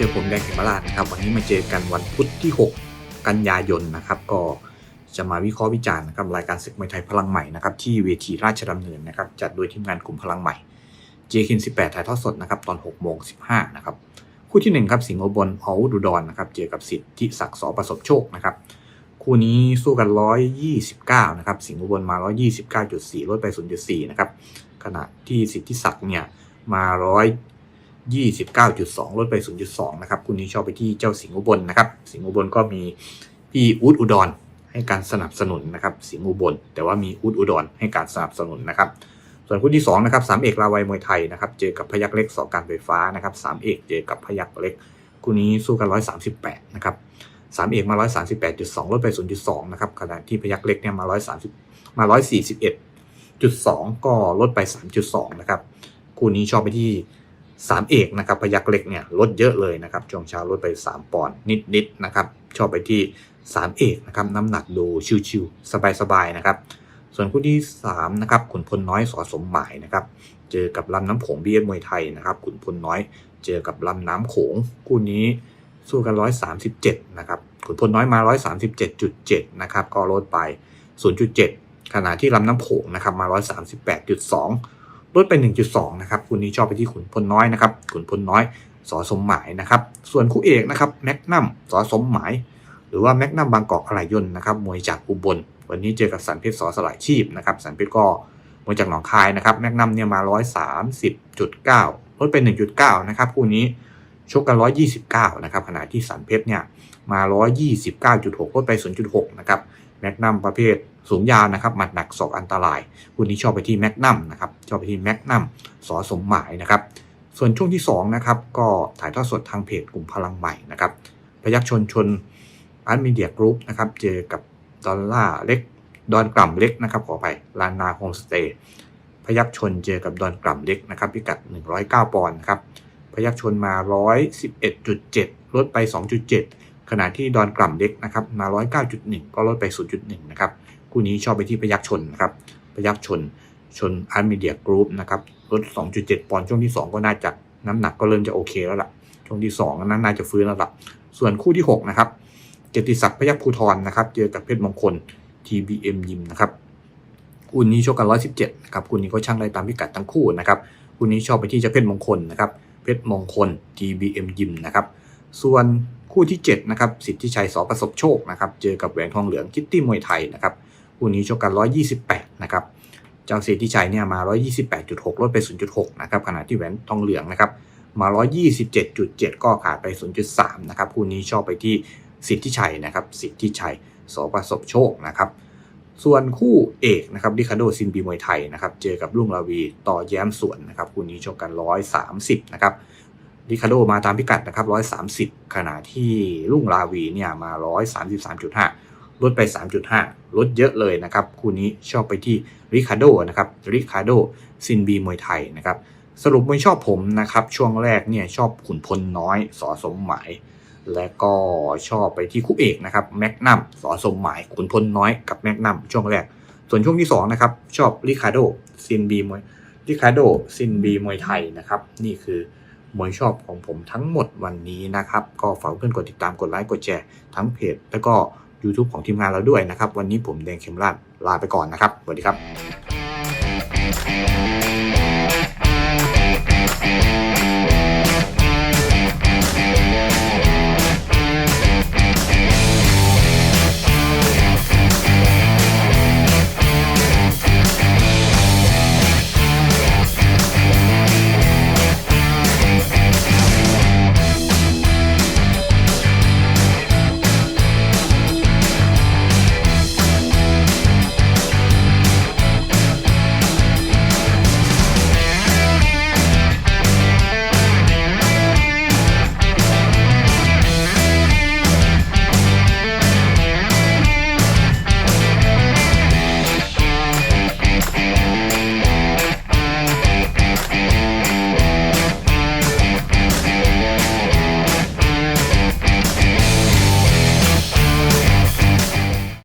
จอผมแดงเขมราชนะครับ วันนี้มาเจอกันวันพุธที่ 6 กันยายนนะครับ ก็จะมาวิเคราะห์วิจารณ์นะครับรายการศึกมวยไทยพลังใหม่นะครับที่เวทีราชดำเนินนะครับจัดโดยทีมงานกลุ่มพลังใหม่ j k 18 ถ่ายทอดสดนะครับตอน6โมง15นะครับคู่ที่1ครับสิงห์อุบลออุดุดรนนะครับเจอกับสิทธิศักดิ์สอประสบโชคนะครับคู่นี้สู้กัน 129นะครับสิงห์อุบลมา 129.4 ลดไป 0.4นะครับขณะที่สิทธิศักดิ์เนี่ยมา 29.2 ลดไป 0.2 นะครับคู่นี้ชอบไปที่เจ้าสิงห์อุบลนะครับ สิงห์อุบลก็มีพี่อูดอุดรให้การสนับสนุนนะครับ สิงห์อุบล แต่ว่ามีอูดอุดรให้การสนับสนุนนะครับ ส่วนคู่ที่2นะครับสามเอกลาวัยมวยไทยนะครับ เจอกับพยักเล็กสอการไฟฟ้านะครับสามเอกเจอกับพยักเล็กคู่นี้สู้กัน 138 นะครับสามเอกมา 138.2 ลดไป 0.2 นะครับ ขณะที่พยักเล็กเนี่ยมา 130 มา 141.2 ก็ลดไป 3.2 นะครับ คู่นี้ชอบไปที่ 3 เอกนะครับพยักเล็กเนี่ยลดเยอะเลยนะครับช่วงเช้าลดไป 3 ปอนด์นิดๆนะครับชอบไปที่ 3 เอกนะครับน้ำหนักดูชิวๆสบายๆนะครับส่วนคู่ที่3นะครับขุนพลน้อยสอสมหมายนะครับเจอกับลำน้ำโขงบีเอสมวยไทยนะครับขุนพลน้อย เจอกับลำน้ำโขงคู่นี้สู้กัน 137นะครับขุนพลน้อยมา 137.7นะครับก็ลดไป 0.7 ขณะที่ลำน้ำโขงนะครับมา 138.2 ลดไป 1.2 นะครับคู่นี้ชอบไปที่ขุนพลน้อยนะครับขุนพลน้อยสอสมหมายนะครับ ส่วนคู่เอกนะครับแมกนัมสอสมหมาย หรือว่าแมกนัมบางกอกอะไหล่ยน์นะครับมวยจากอุบล วันนี้เจอกับสันเพชรสอสลายชีพนะครับสันเพชรก็มวยจากหนองคายนะครับแมกนัมเนี่ยมา 130.9 ลดไป 1.9 นะครับคู่นี้ชกกัน 129 นะครับขณะที่สันเพชรเนี่ยมา 129.6 ลดไป 0.6 นะครับ แมกนัมประเภทสูงยาวนะครับหมัดหนักศอกอันตรายคุณนี้ชอบไปที่แมกนัมนะครับชอบไปที่แมกนัมสอสมหมายนะครับส่วนช่วงที่2นะครับก็ถ่ายทอดสดทางเพจกลุ่มพลังใหม่นะครับพยักชนชนอาร์ตมีเดียกรุ๊ปนะครับเจอกับดอลล่าเล็กดอนกล่ำเล็กนะครับขอไปลานนาโฮมสเตย์พยักชนเจอกับดอนกล่ำเล็กนะครับพิกัด 109 ปอนด์นะครับพยักชนมา 111.7 ลดไป 2.7 ขณะที่ดอนกล่ำเล็กนะครับมา 109.1 ก็ลดไป 0.1 นะครับ คู่นี้ชอบไปที่พยักชนนะครับพยักชน ชนอาร์มีเดียกรุ๊ปนะครับลด 2.7 ปอนด์ช่วงที่ 2 ก็น่าจะน้ำหนักก็เริ่มจะโอเคแล้วล่ะ ช่วงที่2นั้นน่าจะฟื้นแล้วล่ะ ส่วนคู่ที่ 6 นะครับ เจติศักดิ์พยัคฆ์ภูทรนะครับ เจอกับเพชรมงคล TBM ยิมนะครับ คู่นี้ชกกัน 117 นะครับ คู่นี้ก็ช่างได้ตามพิกัดทั้งคู่นะครับ คู่นี้ชอบไปที่เจะเพชรมงคลนะครับ เพชรมงคล TBM ยิมนะครับ ส่วน คู่ที่7นะครับสิทธิชัยสอประสบโชคนะครับเจอกับแหวนทองเหลืองคิตตี้มวยไทยนะครับคู่นี้ชกกัน 128 นะครับเจ้าสิทธิชัยเนี่ยมา 128.6 ลดไป 0.6 นะครับขณะที่แหวนทองเหลืองนะครับมา 127.7 ก็ขาดไป 0.3 นะครับคู่นี้ชอบไปที่สิทธิชัยนะครับสิทธิชัยสอประสบโชคนะครับส่วนคู่เอกนะครับดิคาโดซินบีมวยไทยนะครับเจอกับลุงลาวีต่อแย้มสวนนะครับคู่นี้ชกกัน 130 นะครับ ดิคาโดมาตามพิกัดนะครับ 130 ขณะที่ลุงลาวีเนี่ยมา 133.5 ลดไป 3.5 ลดเยอะเลยนะครับ คู่นี้ชอบไปที่ริคาโดนะครับริคาโดซินบีมวยไทยนะครับ สรุปไม่ชอบผมนะครับ ช่วงแรกเนี่ยชอบขุนพลน้อยสอสมหมายและก็ชอบไปที่คู่เอกนะครับแมกนัมสอสมหมายขุนพลน้อยกับแมกนัมช่วงแรก ส่วนช่วงที่2นะครับชอบริคาโดซินบีมวยริคาโดซินบีมวยไทยนะครับ นี่คือ มวยชอบของผมทั้งหมดวันนี้นะครับ ก็ฝากเพื่อนกดติดตามกดไลค์กดแชร์ทั้งเพจแล้วก็ YouTube ของทีมงานเราด้วยนะครับ วันนี้ผมแดงเข็มราดลาไปก่อนนะครับสวัสดีครับ